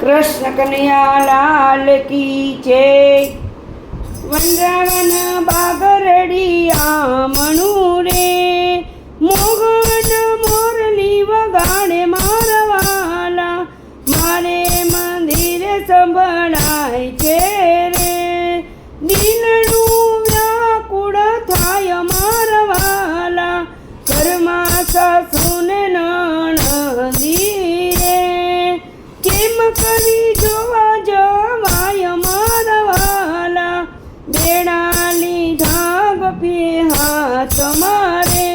કૃષ્ણ કનૈયા લાલ કી છે વંદાવન બાગરડિયા મણુ રે મોગન કરી જોવા જવાય મારવાલા બેડા લીધા ગપી હાથ મારે.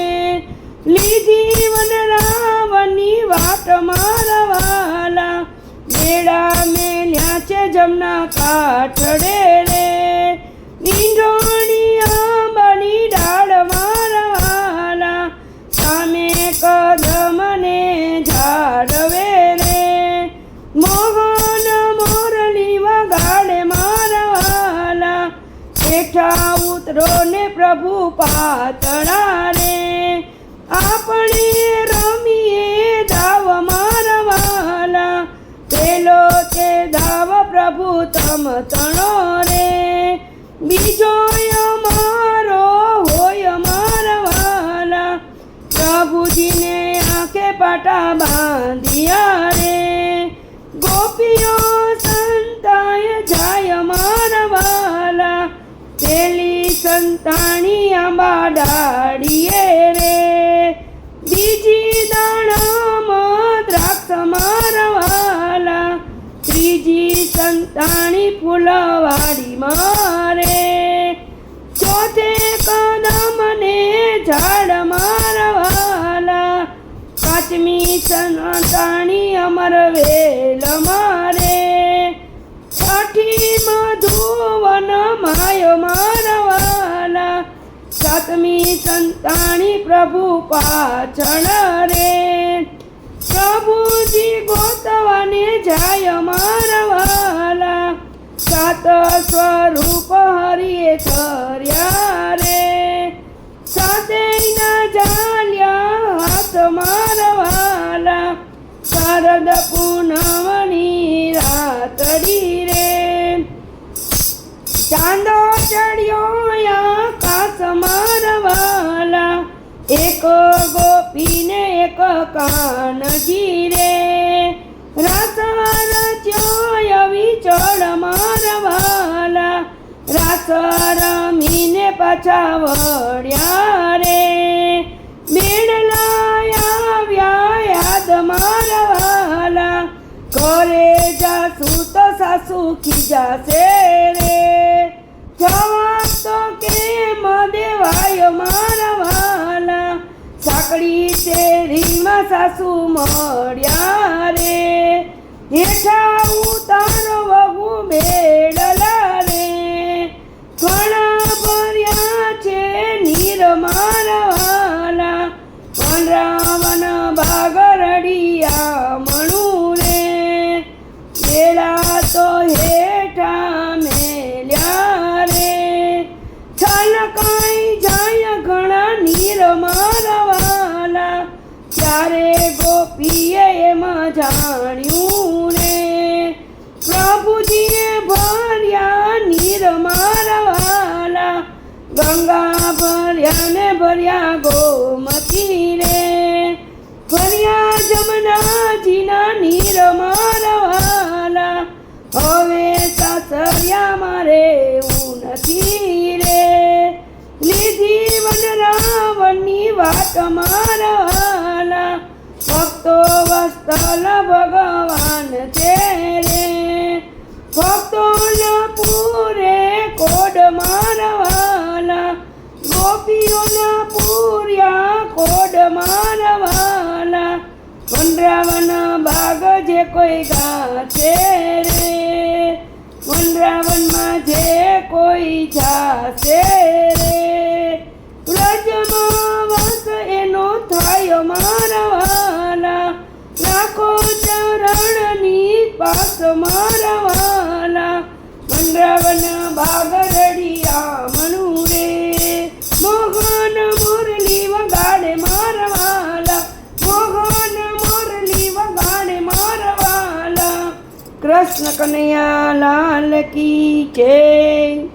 લીધી વનરાવની વાટ મારવાલા બેડા મેલ્યા છે જમના કાઠડે રે. નીંડોણી બેઠા ઉતરો ને પ્રભુ પાતણા રે આપણે રમીએ દાવ મારવાલા પેલો છે દાવ પ્રભુ તમ તણો રે બીજો અમારો હોય મારવાલા પ્રભુજીને આંખે પાટા બાંધ્યા રે ગોપીઓ સંતાય જાય મારવાલા પેલી સંતાણી આંબા ડાળીએ રે. બીજી દાણામાં દ્રાક્ષ મારવાલા. ત્રીજી સંતાણી ફૂલવાડી મારે ચોથે કદમને ઝાડ મારવાલા. પાંચમી સંતાણી અમર વેલ મારે છઠ્ઠી મધુવન માયો મારવાલા સાતમી સંતાણી પ્રભુ પાછળ રે પ્રભુજી ગોતવાને જાય મારવાલા સાત સ્વરૂપ હરિએ ધર્યા રે સાતે ના જાલ્યા હાથ મારવાલા શરદ પૂનમની રાતડી ગોપીને એક કાનજી રે રસ રચ્યો વિચળ મારવાલા. રાસ રમીને પાછા વળ્યા રે. મેળલા આવ્યા યાદ મારવાલા. ઘરે જાસુ તો સાસુ ખીજાશે રે. જવાબ શેરીમાં સાસુ મળ્યા રે. હેઠા ઉતારો વહુ મેળલા રે. ઘણા ભર્યા છે નીર મારવાના. પણ રાવણ ભાગરડિયા મણુ રે. બેડા તો હેઠા મેલ્યા રે. છલકાઈ જાય ઘણા નીર મારવાલા ત્યારે ગોપીએ એમાં જાણ્યું ને, પ્રભુજીએ ભર્યા નીર મારવાલા, ગંગા ભર્યા ને ભર્યા ગોમતી રે ભર્યા જમનાજીના નીર મારવાલા, હવે સાસરિયા મારે હું નથી રે. લીધી વનરાવણની વાત મારવાલા ભક્તો વસ્તલ ભગવાન છે રે ભક્તોના પૂરે કોડ મારવાલા ગોપીઓના પૂર્યા કોડ મારવાલા વનરાવન ભાગ જે કોઈ ગા છે રે વનરાવનમાં જે કોઈ જાશે રે. ચરણની મારા વાલા. વનરાવન ભાગરડિયા મનુ રે મોહન મુરલી વગાડે મારવાલા મોહન મુરલી વગાડે મારવાલા કૃષ્ણ કનૈયા લાલ કી જય.